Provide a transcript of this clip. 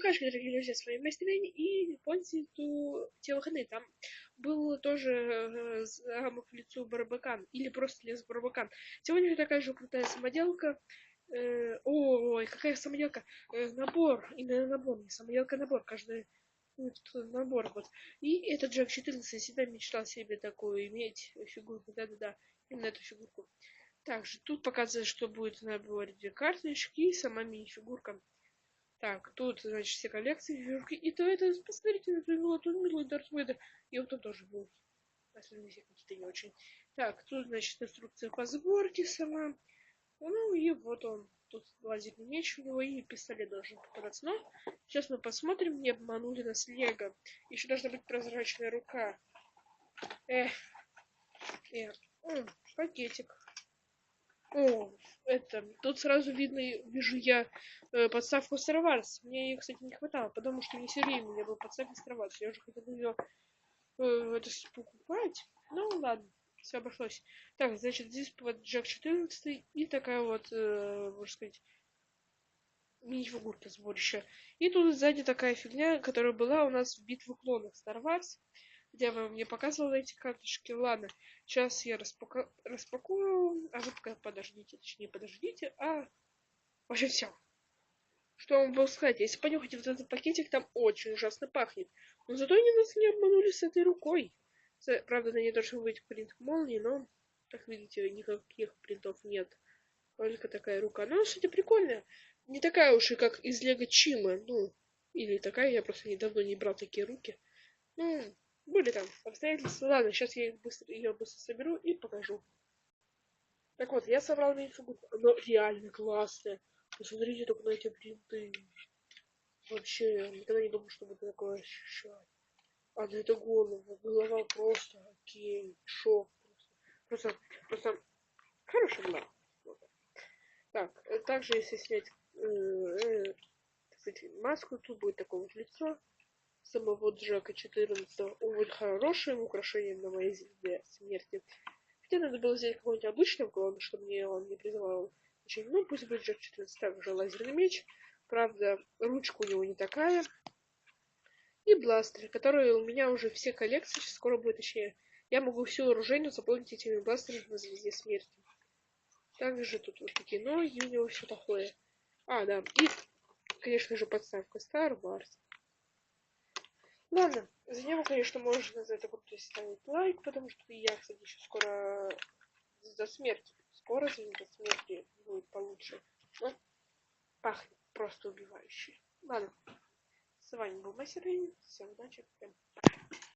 Димкашка, дорогие друзья, с вами Мастерень, и помните ту, те выходные, там был тоже э, замок в лицу Барбакан, или просто лес Барбакан. Сегодня же такая же крутая самоделка, э, ой, какая самоделка, э, набор, именно набор, не самоделка, набор, каждый набор вот. И этот Джек 14 всегда мечтал себе такую иметь фигурку, да-да-да, именно эту фигурку. Также тут показывает, что будет в наборе две карточки и сама мини-фигурка. Так, тут, значит, все коллекции фигурки. И то это, посмотрите, на вот он милый Дарт Вейдер. И вот он тоже был. Остальные все какие-то не очень. Так, тут, значит, инструкция по сборке сама. Ну и вот он. Тут у него и пистолет должен попадаться. Но сейчас мы посмотрим, не обманули нас Лего. Еще должна быть прозрачная рука. Эх. Эх. Пакетик. О, это, тут сразу видно, вижу я э, подставку Star Wars. Мне ее, кстати, не хватало, потому что не все время у меня была подставка Star Wars. Я уже хотел ее э, это покупать. Ну, ладно, все обошлось. Так, значит, здесь вот Джек 14 и такая вот, э, можно сказать, мини-фигурка сборище. И тут сзади такая фигня, которая была у нас в битве клонов Star Wars где я вам не показывала эти карточки. Ладно, сейчас я распаку... распакую, а вы пока подождите, точнее подождите, а вообще все. Что вам было сказать? Если понюхать вот этот пакетик, там очень ужасно пахнет. Но зато они нас не обманули с этой рукой. Правда, на ней должен быть принт молнии, но, как видите, никаких принтов нет. Только такая рука. Но, кстати, прикольная. Не такая уж и как из Лего Чима. Ну, или такая, я просто недавно не брал такие руки. Ну, были там обстоятельства. Ладно, сейчас я быстро, ее быстро соберу и покажу. Так вот, я собрал мини-фигурку. Она реально классная. Посмотрите только на эти принты. Вообще, я никогда не думал, что буду такое ощущать. А на это голову, голова просто окей, шок. Просто, просто, просто хорошая голова. Так, э, также если снять э, э, маску, тут будет такое вот лицо самого Джека 14 очень хорошим украшением на моей звезде смерти. Хотя надо было взять какого-нибудь обычного клона, чтобы мне он не призывал. Ну, пусть будет Джек 14 также лазерный меч. Правда, ручка у него не такая. И бластеры, которые у меня уже все коллекции, сейчас скоро будет точнее. Я могу всю оружейную заполнить этими бластерами на звезде смерти. Также тут вот такие ноги у него все такое. А, да. И, конечно же, подставка Star Wars. Ладно, за него, конечно, можно за это круто ставить лайк, потому что я, кстати, еще скоро за смерть. Скоро за него смерти будет получше. Но пахнет просто убивающе. Ладно. С вами был Мастер Всем удачи. Всем